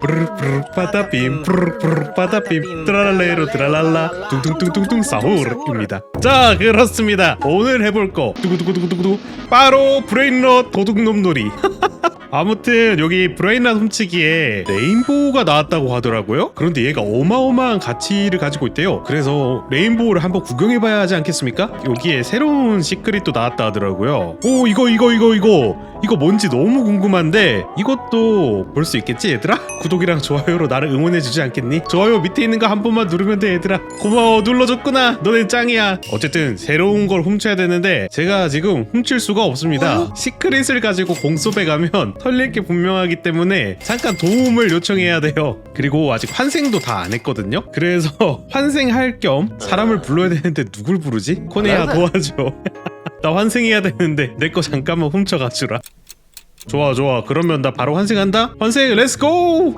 브르르 빠다빔 브르르 빠다빔 트랄레로 트랄랄라 둥둥둥둥둥 사후르입니다. 자 그렇습니다. 오늘 해볼 거 두구두구두구두구 바로 브레인럿 도둑놈놀이 아무튼 여기 브레인럿 훔치기에 레인보우가 나왔다고 하더라고요. 그런데 얘가 어마어마한 가치를 가지고 있대요. 그래서 레인보우를 한번 구경해봐야 하지 않겠습니까? 여기에 새로운 시크릿도 나왔다 하더라고요. 오 이거 이거 이거 이거. 이거 뭔지 너무 궁금한데 이것도 볼 수 있겠지 얘들아? 구독이랑 좋아요로 나를 응원해주지 않겠니? 좋아요 밑에 있는 거 한 번만 누르면 돼 얘들아. 고마워 눌러줬구나. 너네 짱이야. 어쨌든 새로운 걸 훔쳐야 되는데 제가 지금 훔칠 수가 없습니다. 시크릿을 가지고 공섭에 가면 털릴 게 분명하기 때문에 잠깐 도움을 요청해야 돼요. 그리고 아직 환생도 다 안 했거든요. 그래서 환생할 겸 사람을 불러야 되는데 누굴 부르지? 코네야 도와줘. 나 환생해야 되는데 내 거 잠깐만 훔쳐가 주라 좋아 좋아 그러면 나 바로 환생한다 환생 렛츠고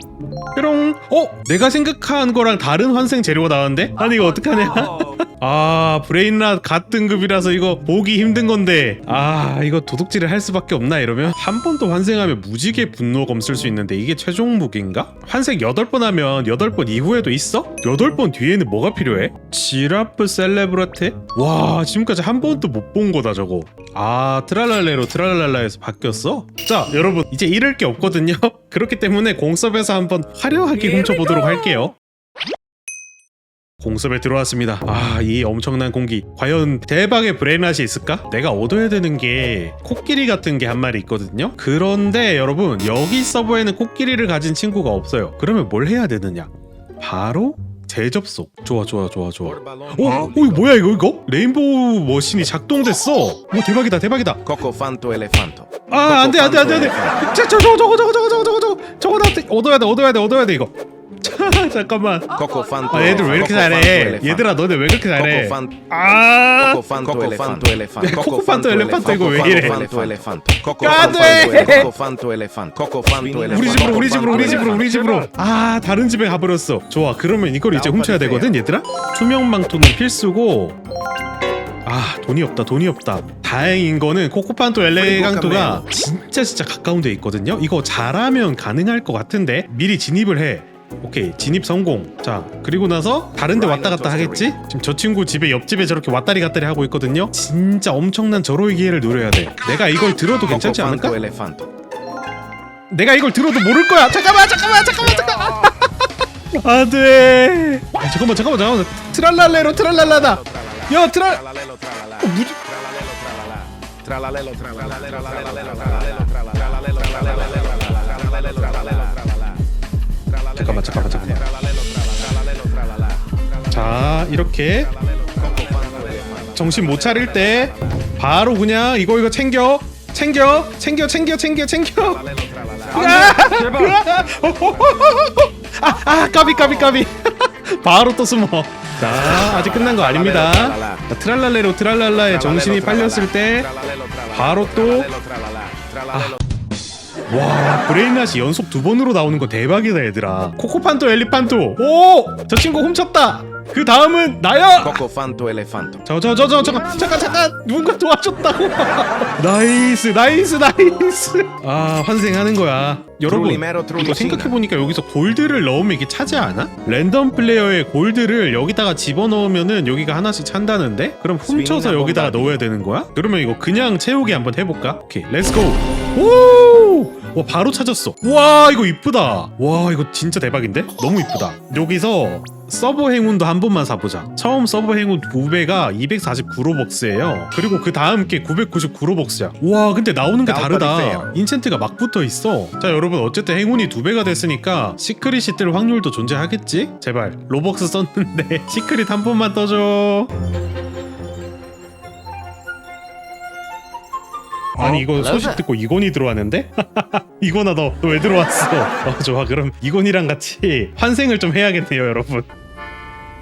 뾰롱 어? 내가 생각한 거랑 다른 환생 재료가 나왔는데? 아니 이거 어떡하냐 아 브레인랏 갓 등급이라서 이거 보기 힘든 건데 아 이거 도둑질을 할 수밖에 없나 이러면 한 번 더 환생하면 무지개 분노 검 쓸 수 있는데 이게 최종 무기인가? 환생 8번 하면 8번 이후에도 있어? 8번 뒤에는 뭐가 필요해? 지라프 셀레브라테? 와 지금까지 한 번도 못 본 거다 저거 아 트랄랄레로 트랄랄라에서 바뀌었어? 자 여러분 이제 잃을 게 없거든요 그렇기 때문에 공섭에서 한번 화려하게 훔쳐보도록 할게요 공섭에 들어왔습니다. 아, 이 엄청난 공기. 과연 대박의 브레인낫이 있을까? 내가 얻어야 되는 게 코끼리 같은 게 한 마리 있거든요. 그런데 여러분, 여기 서버에는 코끼리를 가진 친구가 없어요. 그러면 뭘 해야 되느냐? 바로 재접속. 좋아, 좋아, 좋아, 좋아. 어, 어, 이거 뭐야 이거 이거? 레인보우 머신이 작동됐어. 오, 대박이다, 대박이다. Coco Fanto Elefanto. 아, 안 돼, 안 돼, 안 돼, 안 돼. 자, 저, 저, 저거, 저거, 저거, 저거, 저거, 저거, 저거 나한테 얻어야 돼, 얻어야 돼, 얻어야 돼 이거. 자, 잠깐만. Coco. 아, 얘들 왜 이렇게 잘해? 얘들아, 너네 왜 그렇게 잘해? Coco. 아, Coco Elefanto. Coco Fanto Elefanto 이거 왜 이래? Coco 돼! Elefanto. Coco Elefanto. 우리 집으로, 우리 집으로, 우리 Coco 집으로, 우리 집으로. 아, 다른 집에 가버렸어. 좋아, 그러면 이걸 이제 훔쳐야 되거든, 얘들아. 투명망토는 필수고. 아, 돈이 없다, 돈이 없다. 다행인 거는 코코판토 엘레강토가 진짜 진짜 가까운 데 있거든요. 이거 잘하면 가능할 것 같은데 미리 진입을 해. 오케이 진입 성공 자 그리고 나서 다른 데 왔다 갔다 하겠지? 지금 저 친구 집에 옆집에 저렇게 왔다리 갔다리 하고 있거든요 진짜 엄청난 절호의 기회를 노려야 돼 내가 이걸 들어도 괜찮지 않을까? 내가 이걸 들어도 모를 거야. 잠깐만, 잠깐만, 잠깐만, 잠깐만. 안돼. 아, 잠깐만, 잠깐만, 잠깐만. 트랄랄레로 트랄랄라다. 야, 트랄. 어, 무지... 잠깐만, 잠깐만, 잠깐만. 자, 이렇게. 정신 못 차릴 때 바로 그냥 이거 이거 챙겨, 챙겨, 챙겨, 챙겨, 챙겨, 챙겨. 아, 아, 까비, 까비, 까비. 바로 또 숨어. 자, 아직 끝난 거 아닙니다. 자, 트랄랄레로 트랄랄라에 정신이 팔렸을 때 바로 또 와 브레인낫이 연속 두 번으로 나오는 거 대박이다 얘들아. 코코판토 엘리판토. 오 저 친구 훔쳤다 그 다음은 나야 Coco Fanto Elefanto. 저 저 저 저 잠깐 잠깐 잠깐 누군가 도와줬다고 나이스 나이스 나이스 아 환생하는 거야 여러분 트롤리메로, 트롤리 이거 신나. 생각해 보니까 여기서 골드를 넣으면 이게 차지 않아? 랜덤 플레이어의 골드를 여기다가 집어 넣으면은 여기가 하나씩 찬다는데? 그럼 훔쳐서 스윙이나 여기다가. 넣어야 되는 거야? 그러면 이거 그냥 채우기 한번 해볼까? 오케이 렛츠고 오! 와 바로 찾았어 와 이거 이쁘다 와 이거 진짜 대박인데? 너무 이쁘다 여기서 서버 행운도 한 번만 사보자. 처음 서버 행운 9배가 249로벅스예요. 그리고 그 다음 게 999로벅스야. 와 근데 나오는 게 다르다. 인챈트가 막 붙어 있어. 자 여러분 어쨌든 행운이 두 배가 됐으니까 시크릿이 뜰 확률도 존재하겠지? 제발. 로벅스 썼는데 시크릿 한 번만 떠줘. 아니 이거 소식 듣고 이건이 들어왔는데? 이건아 너 왜 들어왔어? 어 좋아. 그럼 이건이랑 같이 환생을 좀 해야겠네요 여러분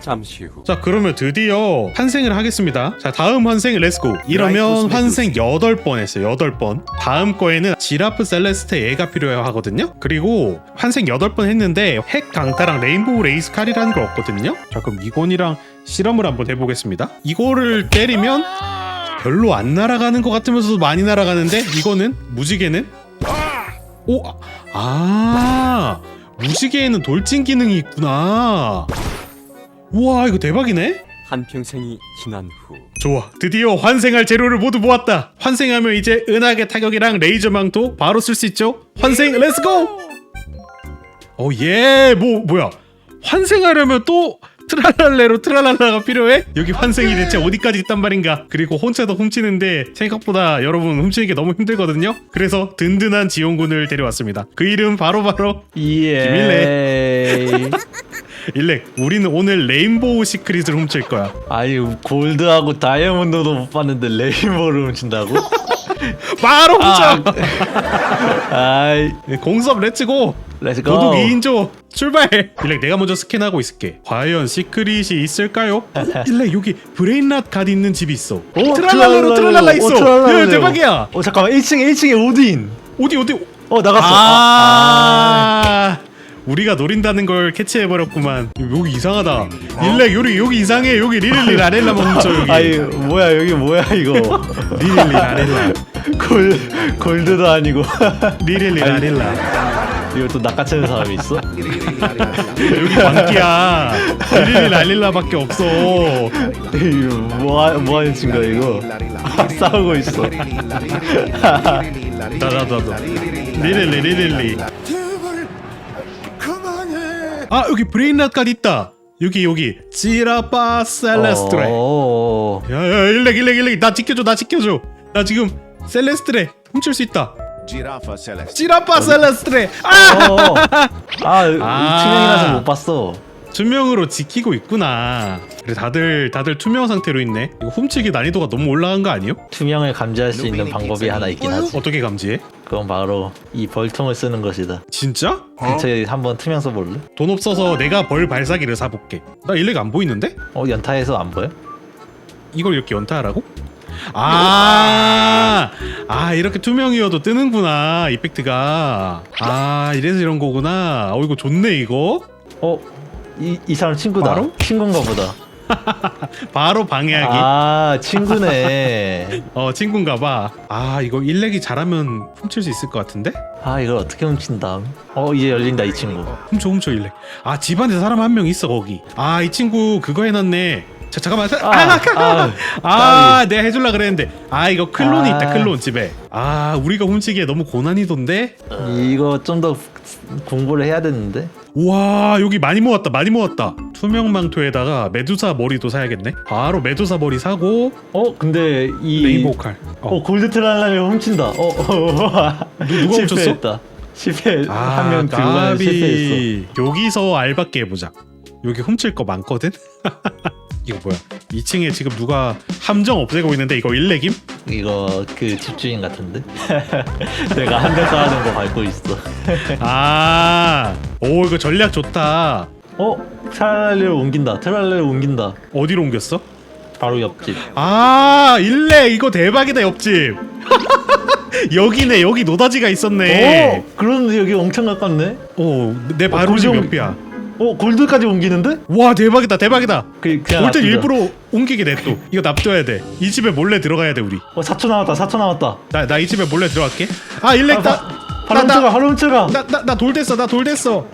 잠시 후. 자 그러면 드디어 환생을 하겠습니다. 자 다음 환생 렛츠고 이러면 환생 8번 했어요 8번. 다음 거에는 지라프 셀레스테 얘가 필요해 하거든요. 그리고 환생 8번 했는데 핵 강타랑 레인보우 레이스 칼이라는 걸 얻거든요. 자 그럼 이건이랑 실험을 한번 해보겠습니다. 이거를 때리면 별로 안 날아가는 것 같으면서도 많이 날아가는데 이거는 무지개는? 오, 아, 무지개에는 돌진 기능이 있구나 우와 이거 대박이네. 한평생이 지난 후 좋아 드디어 환생할 재료를 모두 모았다. 환생하면 이제 은하계 타격이랑 레이저 망토 바로 쓸 수 있죠? 환생 렛츠고 오예뭐 뭐야? 환생하려면 또 트랄랄레로 트랄랄라가 필요해? 여기 환생이 대체 어디까지 있단 말인가? 그리고 혼자도 훔치는데 생각보다 여러분 훔치는 게 너무 힘들거든요? 그래서 든든한 지원군을 데려왔습니다. 그 이름 바로바로 예. 일 렉 우리는 오늘 레인보우 시크릿을 훔칠 거야. 아니 골드하고 다이아몬드도 못 봤는데 레인보우를 훔친다고? 바로 훔쳐! 아이. 공섭 렛츠고 렛츠고 도둑 2인조! 출발! 일렉 내가 먼저 스캔하고 있을게. 과연 시크릿이 있을까요? 어? 일렉 여기 브레인랏 갓 있는 집이 있어. 오, 트랄랄레로 트랄랄라 있어. 야, 대박이야. 어 잠깐만. 1층에 1층에 오딘. 어디 어디? 어 나갔어. 아, 우리가 노린다는 걸 캐치해 버렸구만. 여기 이상하다. 일렉 여기 여기 이상해. 여기 리릴리 라렐라 멈춰 여기. 아이 뭐야 여기 뭐야 이거? 리릴리 라렐라. 골 골드도 아니고. 리릴리 라렐라. 이거 또 낚아채는 사람이 있어? 여기 광기야. 리릴리 라렐라밖에 없어. 이거 뭐, 하, 뭐 하는 친구야 이거? 싸우고 있어. 나나나나 리릴리 리릴리 아 여기 브레인랏까지 있다. 여기 여기. 지라파 셀레스트레. 어, 야야 일렉 일렉 일렉. 나 지켜줘 나 지켜줘. 나 지금 셀레스트레 훔칠 수 있다. Giraffa celeste. 지라파 셀레스트레. 아! 어. 아, 아. 투명이라서 못 봤어 투명으로 지키고 있구나 그래 다들 다들 투명 상태로 있네 이거 훔치기 난이도가 너무 올라간 거 아니에요? 투명을 감지할 수 있는 방법이 하나 있긴 하지 어떻게 감지해? 그건 바로 이 벌통을 쓰는 것이다 진짜? 근처에 한번 투명 써볼래? 돈 없어서 내가 벌 발사기를 사볼게 나 일렉 안 보이는데? 어 연타에서 안 보여? 이걸 이렇게 연타하라고? 아, 아 이렇게 투명이어도 뜨는구나 이펙트가 아 이래서 이런 거구나 어 이거 좋네 이거 어? 이, 이 사람 친구다 바로? 친구인가 보다. 바로 방해하기. 아 친구네. 어 친구인가 봐. 아 이거 일렉이 잘하면 훔칠 수 있을 것 같은데? 아 이걸 어떻게 훔친다. 어 이제 열린다 이 친구. 훔쳐 훔쳐 일렉. 아 집안에 사람 한 명 있어 거기. 아 이 친구 그거 해놨네. 자 잠깐만. 아, 아, 아, 아, 아 내가 해줄라 그랬는데. 아 이거 클론이 아. 있다 클론 집에. 아 우리가 훔치기에 너무 고난이도인데? 이거 좀 더 공부를 해야 되는데. 와 여기 많이 모았다 많이 모았다. 투명 망토에다가 메두사 머리도 사야겠네. 바로 메두사 머리 사고 어 근데 이 레인보우 칼 어, 어. 골드 트랄라를 훔친다. 어, 어, 누가 훔쳤어? 실패했다. 실패 아, 한명 들고 가는 실패했어. 여기서 알바게 해보자. 여기 훔칠 거 많거든 이거 뭐야? 2층에 지금 누가 함정 없애고 있는데 이거 일렉임? 이거 그 집주인 같은데? 내가 한대 쌓아놓은 거 밟고 있어. 아 오 이거 전략 좋다. 어? 트랄라를 옮긴다. 트랄라를 옮긴다. 어디로 옮겼어? 바로 옆집. 아 일렉! 이거 대박이다 옆집. 여기네 여기 노다지가 있었네. 오 그런데 여기 엄청 가깝네? 오 내 바로 집 골드 옆이야 어 골드까지 옮기는데? 와 대박이다 대박이다. 그 그냥 놔두자. 일부러 옮기게 냅둬 이거 납둬야 돼이 집에 몰래 들어가야 돼 우리. 어 4초 남았다 4초 남았다. 나 나 이 집에 몰래 들어갈게. 아 일렉 아, 바, 바로 나- 훔쳐가 바로 훔쳐가. 나나나돌 됐어 나 돌 됐어.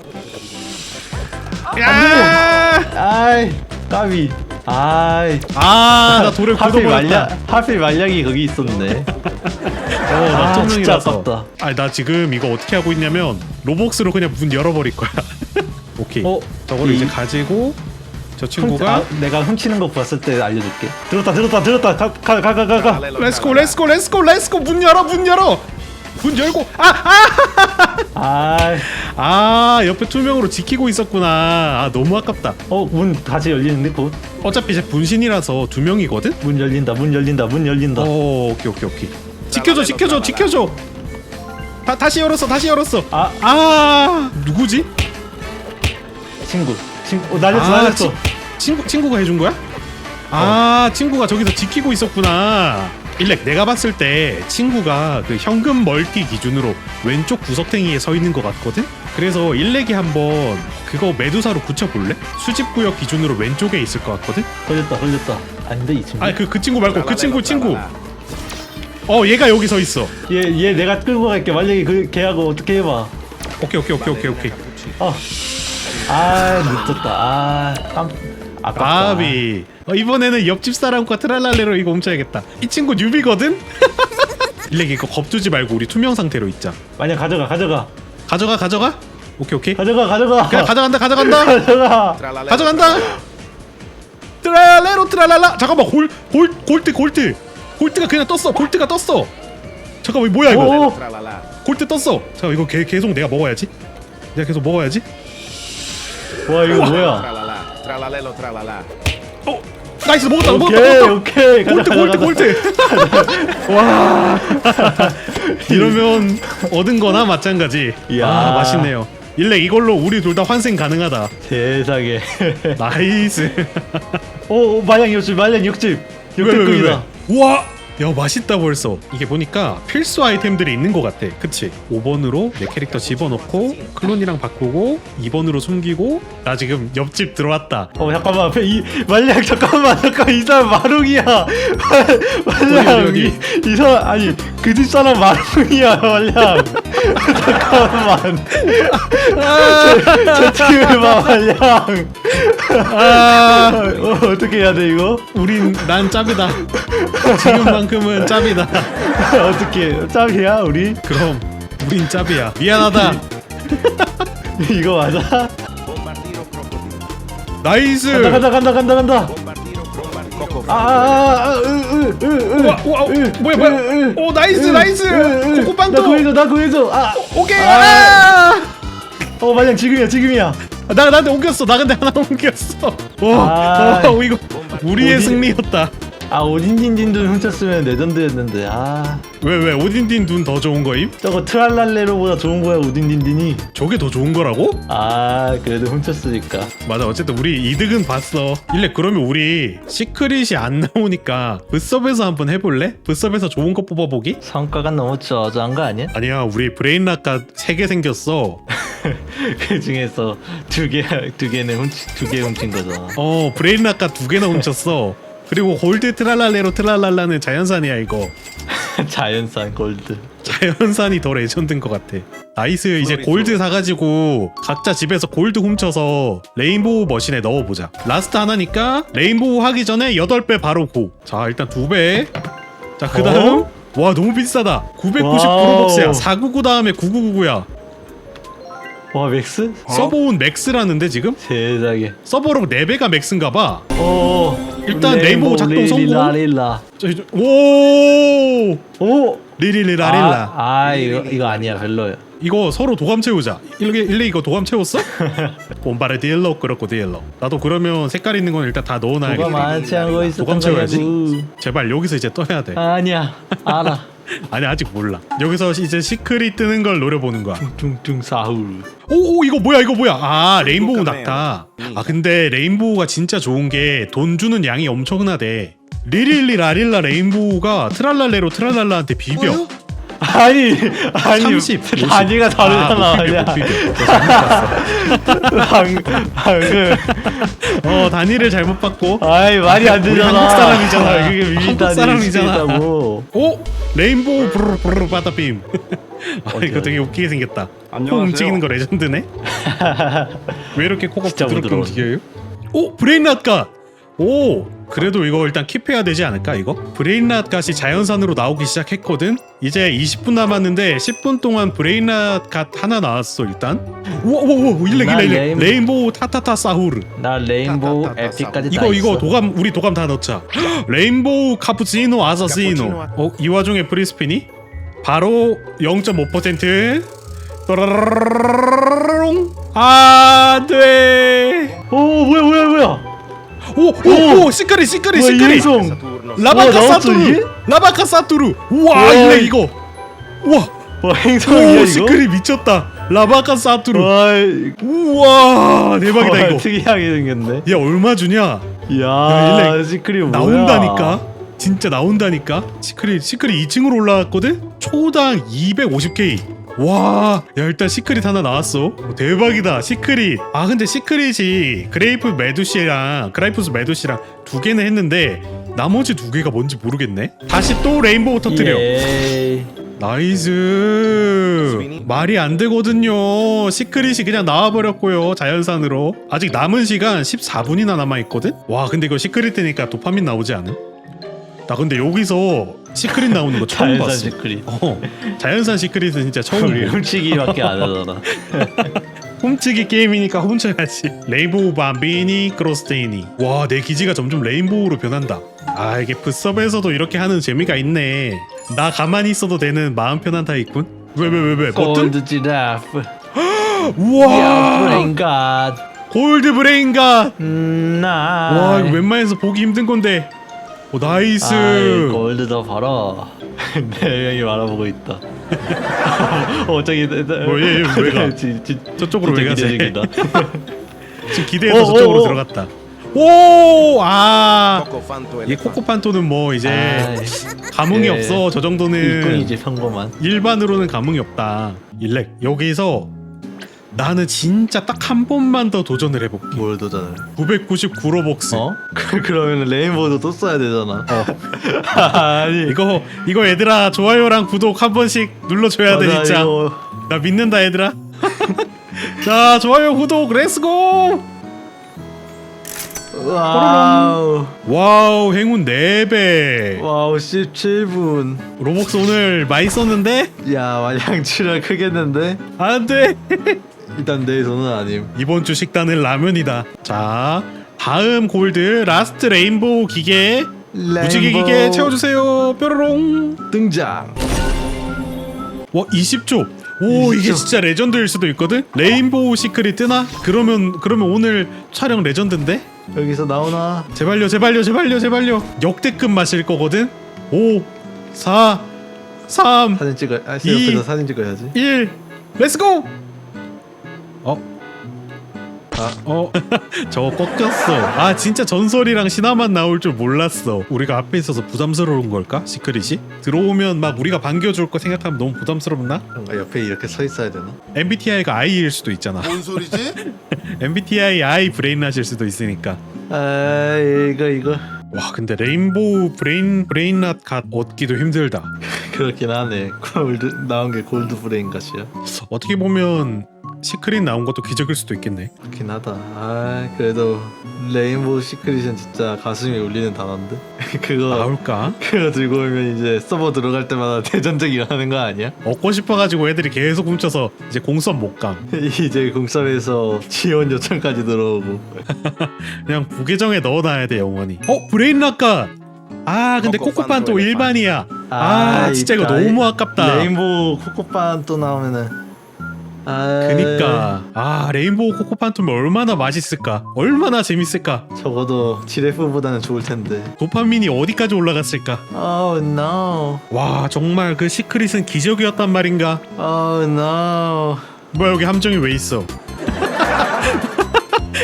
야! 아이 까비. 아이. 아, 나 돌을 하필. 말량 하필 말량이 거기 있었네. 어, 아, 나 진짜. 아깝다. 아니, 나 지금 이거 어떻게 하고 있냐면 로복스로 그냥 문 열어버릴 거야. 오케이. 어, 저거를 이- 이제 가지고 저 훔, 친구가 아, 내가 훔치는 거 봤을 때 알려줄게. 들었다 들었다 들었다. 가 가 가 가가 렛츠고 렛츠고 렛츠고 렛츠고. 문 열어 문 열어. 문 열고. 아아아 아이. 아, 옆에 투명으로 지키고 있었구나. 아 너무 아깝다. 어문 다시 열리는데 곧? 문 어차피 제 분신이라서 두 명이거든? 열린다 문 열린다 문 열린다. 어 오케이 오케이 오케이. 지켜줘 지켜줘 지켜줘. 다 다시 열었어 다시 열었어. 아. 아 누구지 친구 친구 어, 날렸어 아, 날렸어 치- 친구 친구가 해준 거야? 아 친구가 저기서 지키고 있었구나. 일렉 내가 봤을 때 친구가 그 현금 멀티 기준으로 왼쪽 구석탱이에 서 있는 것 같거든. 그래서 일렉이 한번 그거 메두사로 굳혀볼래? 수집 구역 기준으로 왼쪽에 있을 것 같거든. 걸렸다 걸렸다 아닌데 이 친구 아니 그 그 친구 말고 그 친구 친구. 어 얘가 여기 서 있어. 얘 얘 내가 끌고 갈게 만약에 그 걔하고 어떻게 해봐 오케이 오케이 오케이 오케이 오케이. 어. 아 늦었다. 아 깜. 아깝다. 아비 어, 이번에는 옆집 사람과 트랄랄레로 이거 훔쳐야겠다 이 친구 뉴비거든? 일렉 이거 겁주지 말고 우리 투명 상태로 있자 만약 가져가 가져가 가져가 가져가 오케이 오케이 가져가 가져가. 그냥 가져간다 가져간다 가져가. Tralalero, 가져간다 트랄레로 트랄랄라 잠깐만 골, 골, 골드 골드 골드가 그냥 떴어 골드가 떴어 잠깐만 이거 뭐야 이거 오. tralala. 골드 떴어 잠깐 이거 개, 계속 내가 먹어야지 내가 계속 먹어야지 와 이거 뭐야? Tralalelo, tralala. 어 나이스 먹었다 오케이 먹었다 먹었다 오케이 가자 골드 골드 가자, 골드 와 이러면 얻은 거나 마찬가지 이야. 아 맛있네요 일렉 이걸로 우리 둘 다 환생 가능하다 세상에. 나이스 오, 오 마냥 옆집 마냥. 왜, 왜, 왜, 역대급이다. 왜? 우와 야 맛있다 벌써 이게 보니까 필수 아이템들이 있는 것 같아. 그치? 5번으로 내 캐릭터 집어넣고 클론이랑 바꾸고 2번으로 숨기고 나 지금 옆집 들어왔다. 어 잠깐만. 앞에 이 말량 잠깐만. 잠깐 이 사람 마룡이야. 말량 어디, 이, 이 사람 아니 그 집 사람 마룡이야 말량 잠깐만. 저, 저 팀을 봐 말량. 아. 어, 어떻게 해야 돼 이거? 우린 난 짭이다. 지금만큼은 짭이다. 어떻게 짭이야 우리? 그럼 우린 짭이야. 미안하다. 이거 맞아. 나이스! 간다 간다 간다 간다 간다 아아아으으으 우와 우와 뭐야 뭐야? 오 나이스 나이스! 나 코코빵도 구해줘 나 구해줘. 아. 오케이 아. 아! 어 마냥 지금이야 지금이야. 나 나한테 옮겼어. 나 근데 하나 옮겼어. 와 아. 어, 이거 우리의 어디- 승리였다 아 오딘딘딘도 훔쳤으면 레전드였는데 아 왜 왜 오딘딘 눈더 좋은 거임? 저거 트랄랄레로보다 좋은 거야 오딘딘딘이 저게 더 좋은 거라고? 아 그래도 훔쳤으니까 맞아 어쨌든 우리 이득은 봤어 일레 그러면 우리 시크릿이 안 나오니까 붓섭에서 한번 해볼래? 붓섭에서 좋은 거 뽑아보기? 성과가 너무 저조한 거 아니야? 아니야 우리 브레인락가 3개 생겼어 그 중에서 두 개 두 개는 훔치 두 개 훔친 거잖아 어 브레인락가 두 개나 훔쳤어 그리고 골드 트랄랄레로 트랄랄라는 자연산이야 이거. 자연산 골드. 자연산이 더 레전드인 것 같아. 나이스 이제 골드 사가지고 각자 집에서 골드 훔쳐서 레인보우 머신에 넣어보자. 라스트 하나니까 레인보우 하기 전에 8배 바로 고자 일단 2배. 자그 다음. 어? 와 너무 비싸다. 999 와우. 로벅스야 499 다음에 999야 와 맥스? 서버온 맥스라는데 지금? 세상에 서버로 4배가 맥스인가봐 오 일단 레인보우 작동 성공. 릴라릴라 오오 리리리라릴라 아, 아 이거 이거 아니야 별로야 이거 서로 도감 채우자. 일레 일레 이거 도감 채웠어? 봄바르딜러 그렇고 딜러. 나도 그러면 색깔 있는 건 일단 다 넣어놔야겠다. 많지 않고 있었던 도감 채워야지. 거냐고 제발 여기서 이제 떠야 돼. 아니야 알아 아니 아직 몰라. 여기서 이제 시크릿 뜨는 걸 노려보는 거야. 퉁퉁 사후르 오, 오 이거 뭐야 이거 뭐야? 아 레인보우. 낙타. 아 근데 레인보우가 진짜 좋은 게 돈 주는 양이 엄청나대. 리릴리 라릴라 레인보우가 트랄랄레로 트랄랄라한테 비벼. 아니 아니 30, 50. 단위가 다르잖아 아. 방, 방금 어 단위를 잘못 봤고. 아이 말이 안 우리 되잖아 한국 사람이잖아. 그게 한국 미민단이 사람이잖아. 있다고 오 레인보우 브르르 브르르 바다빔 아 이거 되게 웃기게 생겼다 코 움직이는 거 레전드네 왜 이렇게 코가 진짜 부드럽게 부드러워. 움직여요? 오 브레인낫갓 오 그래도 이거 일단 킵해야 되지 않을까 이거? 브레인낫갓이 자연산으로 나오기 시작했거든 이제 20분 남았는데 10분 동안 브레인낫갓 하나 나왔어 일단 우와 우와 우와 일렉 난 일렉 일렉 레인- 레인보우 타타타 사후르 나 레인보우 따, 따, 따, 에픽까지 다 이거 이거 있어. 도감 우리 도감 다 넣자. 레인보우 카푸치노 아사시노. 어, 이 와중에 프리스핀이 바로 0.5% 또라라라라라롱 아, 돼. 오 뭐야 뭐야 뭐야 오, 오, 오, 시크릿, 시크릿, 뭐야 시크릿. 라바카 와, 나왔어, 사투루. 라바카 사투루. 우와, 와, 이- 이거. 우와, 와 행성이야 오, 이거 시크릿 미쳤다. 라바카 사투루. 와, 이- 우와, 대박이다 와, 이거. 특이하게 생겼네 야, 얼마 주냐? 이야 일렉 시크릿 뭐야 나온다니까 진짜 나온다니까 시크릿 시크릿 2층으로 올라갔거든 초당 250k 와, 야 일단 시크릿 하나 나왔어. 오, 대박이다, 시크릿. 아 근데 시크릿이 그레이프 메두시랑 그라이프스 메두시랑 두 개는 했는데 나머지 두 개가 뭔지 모르겠네 다시 또 레인보우 터뜨려 예. 나이스 말이 안 되거든요 시크릿이 그냥 나와버렸고요 자연산으로 아직 남은 시간 14분이나 남아있거든? 와 근데 이거 시크릿 되니까 도파민 나오지 않음? 나 근데 여기서 시크릿 나오는 거 처음 자연산 봤어 시크릿. 어, 자연산 시크릿은 진짜 처음 우리 보 훔치기밖에 안 하잖아. 훔치기 게임이니까 훔쳐야지 레인보우 밤비니 크로스테이니 와 내 기지가 점점 레인보우로 변한다 아 이게 풋섭에서도 이렇게 하는 재미가 있네 나 가만히 있어도 되는 마음 편한 타입군 왜 왜 왜 왜 버튼? 골드 지라프. 우와 브레인 갓. 골드 브레인가 음, 나. 와 이거 웬만해서 보기 힘든 건데 오 나이스 아이, 골드 더 벌어. 네 명이 말아보고 있다. 어 저기 뭐, 얘, 얘왜 가? 지, 지, 저쪽으로 왜 가세요? 기대. 지금 기대해서 오, 저쪽으로 오, 오. 들어갔다 오아 Coco fanto 이. 코코판토는 뭐 이제 아이, 감흥이 예. 없어 저 정도는 일꾼이지 평범한. 일반으로는 감흥이 없다. 일렉 여기서 나는 진짜 딱 한 번만 더 도전을 해볼게. 뭘 도전을? 999 로벅스. 어? 그러면 레인보우도 또 써야 되잖아. 아니 이거 이거 얘들아 좋아요랑 구독 한 번씩 눌러줘야 돼 맞아, 진짜. 이거 나 믿는다 얘들아. 자 좋아요 구독 렛츠고. 와우 와우 행운 4배. 와우 17분. 로벅스 오늘 많이 썼는데 야 완량 출혈 크겠는데? 안돼. 일단 내 돈은 아님. 이번 주 식단은 라면이다. 자 다음 골드 라스트 레인보우 기계 무지개 기계 채워주세요. 뾰로롱. 등장. 와 20초. 오 이게 20초. 진짜 레전드일 수도 있거든. 레인보우 시크릿 뜨나? 그러면 그러면 오늘 촬영 레전드인데? 여기서 나오나? 제발요 제발요 제발요 제발요. 역대급 마실 거거든. 5 4 3 사진 찍어. 아, 이- 옆에서 사진 찍어야지. 1 렛츠고. 어? 아. 어, 저거 꺾였어. 아, 진짜 전설이랑 신화만 나올 줄 몰랐어. 우리가 앞에 있어서 부담스러운 걸까? 시크릿이? 들어오면 막 우리가 반겨줄 거 생각하면 너무 부담스럽나? 뭔가 옆에 이렇게 서 있어야 되나? MBTI가 I일 수도 있잖아. 뭔 소리지? MBTI I 브레인낫일 수도 있으니까. 아 이거 이거 와, 근데 레인보우 브레인 브레인낫 갓 얻기도 힘들다. 그렇긴 하네. 골드 나온 게 골드 브레인 갓이야. 어떻게 보면 시크릿 나온 것도 기적일 수도 있겠네. 그렇긴 하다. 아 그래도 레인보우 시크릿은 진짜 가슴이 울리는 단어인데. 그거 나올까? 그거 들고 오면 이제 서버 들어갈 때마다 대전쟁 일어나는 거 아니야? 얻고 싶어가지고 애들이 계속 훔쳐서 이제 공수업 못 감. 이제 공섭에서 지원 요청까지 들어오고. 그냥 부계정에 넣어놔야 돼 영원히. 어 브레인 락가. 아 근데 코코판 또. 일반이야. 아, 이 진짜 이거 너무 아깝다. 레인보우 코코판 또 나오면은. 아 그니까 아 레인보우 코코판토면 얼마나 맛있을까 얼마나 재밌을까 적어도 지레프보다는 좋을 텐데. 도파민이 어디까지 올라갔을까 Oh no. 와 정말 그 시크릿은 기적이었단 말인가 Oh no. 뭐야 여기 함정이 왜 있어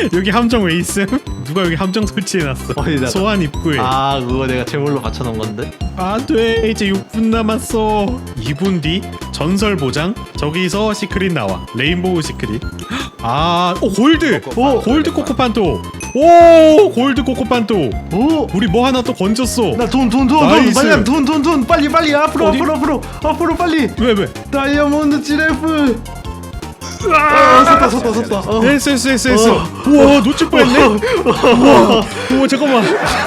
여기 함정 왜 있음? 누가 여기 함정 설치해놨어? 어디다가? 소환 입구에. 아 그거 내가 제물로 받쳐놓은 건데. 안돼. 이제 6분 남았어. 2분 뒤 전설 보장. 저기서 시크릿 나와. 레인보우 시크릿. 아오 골드! 오 골드 코코판토. 오 골드 코코판토. 오. 우리 뭐 하나 또 건졌어. 나돈돈 돈 돈 나이스. 빨리 돈돈 돈. 빨리 빨리. 앞으로 어디? 앞으로 앞으로 앞으로 빨리. 왜 왜? 다이아몬드 지레프 아 섰다 섰다 섰다. 어. 됐어 됐어 됐어 됐어. 어. 우와 놓칠 뻔했네? 우와. 우와 잠깐만.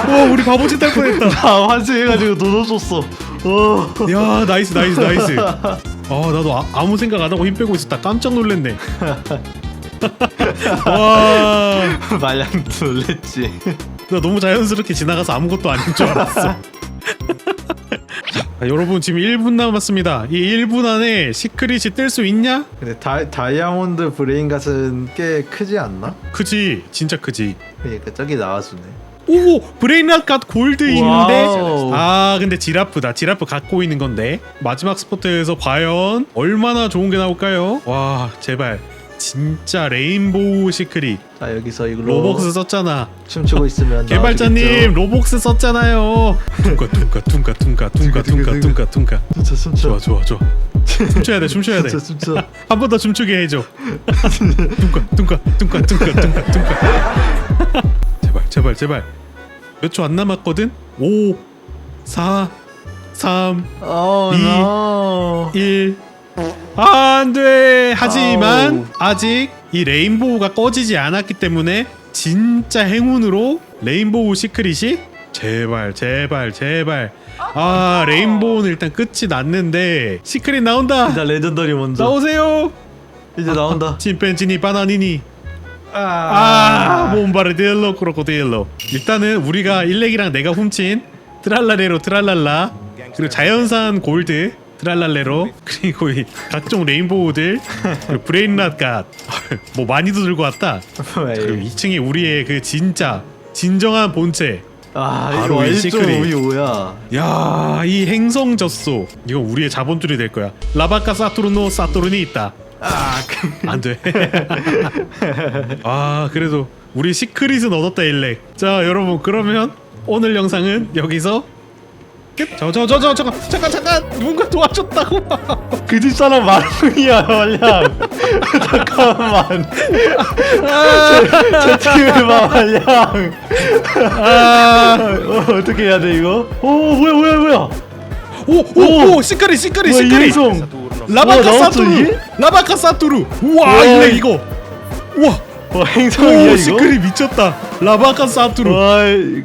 우와 우리 바보짓 할 뻔했다. 나 환승해가지고 돈 얻었어. 어. 야 나이스 나이스 나이스. 아 나도 아, 아무 생각 안 하고 힘 빼고 있었다. 깜짝 놀랐네. 와나 말량 놀랬지. 너무 자연스럽게 지나가서 아무것도 아닌 줄 알았어 자, 여러분 지금 1분 남았습니다. 이 1분 안에 시크릿이 뜰 수 있냐? 근데 다, 다이아몬드 브레인 갓은 꽤 크지 않나? 크지. 진짜 크지. 그러니까 저기 나와주네. 오 브레인낫 갓 골드 있는데? 와우. 아 근데 지라프다. 지라프 갖고 있는 건데. 마지막 스포트에서 과연 얼마나 좋은 게 나올까요? 와 제발 진짜 레인보우 시크릿 자 여기서 이거 로벅스 썼잖아 춤추고 있으면 개발자님 나와주겠죠? 로벅스 썼잖아요 퉁가 퉁가 퉁가 퉁가 퉁가 퉁가 퉁가 퉁가 춤춰 춤춰 좋아 좋아 좋아 춤춰야 돼 춤춰야 춤춰 춤춰 돼한 번 더 춤추게 해줘 퉁가 퉁가 퉁가 퉁가 퉁가 퉁가 제발 제발 제발 몇 초 안 남았거든 5 4 3 어, 이- no. 1 안돼. 하지만 아우. 아직 이 레인보우가 꺼지지 않았기 때문에 진짜 행운으로 레인보우 시크릿이 제발 제발 제발. 아 레인보우는 일단 끝이 났는데 시크릿 나온다. 일단 레전더리 먼저. 나오세요. 이제 나온다. 침팬지니 바나니니. 아. 몬바르딜로 크로코딜로 일단은 우리가 일렉이랑 내가 훔친 트랄라레로 트랄랄라. 그리고 자연산 골드 트랄랄레로 그리고 이 각종 레인보우들 그리고 브레인랏갓 뭐 많이도 들고 왔다 그리고 왜? 2층에 우리의 그 진짜 진정한 본체 아, 바로 이거 이 1.5이 시크릿. 뭐야? 야이 행성 젖소 이거 우리의 자본줄이 될 거야 라바카 사투르노 사투르니 있다 아, 그- 안 돼. 아, 그래도 우리 시크릿은 얻었다 일렉. 자, 여러분 그러면 오늘 영상은 여기서 끝. 저저 저 저 잠깐 잠깐 잠깐 누군가 도와줬다고. 그 집 사람 마루이야, 말량. 잠깐만. 제, 제 팀을 봐, 말량. 아, 어, 어떻게 해야 돼, 이거? 오, 뭐야, 뭐야, 뭐야. 오오오 시크릿 시크릿 뭐야, 이 시크릿. 행성. 라바카 나왔어, 사투르. 이게? 라바카 사투르. 우와 일렉 이- 이거. 우와. 와, 행성이야, 오 이거? 시크릿 미쳤다. 라바카 사투르. 와, 이-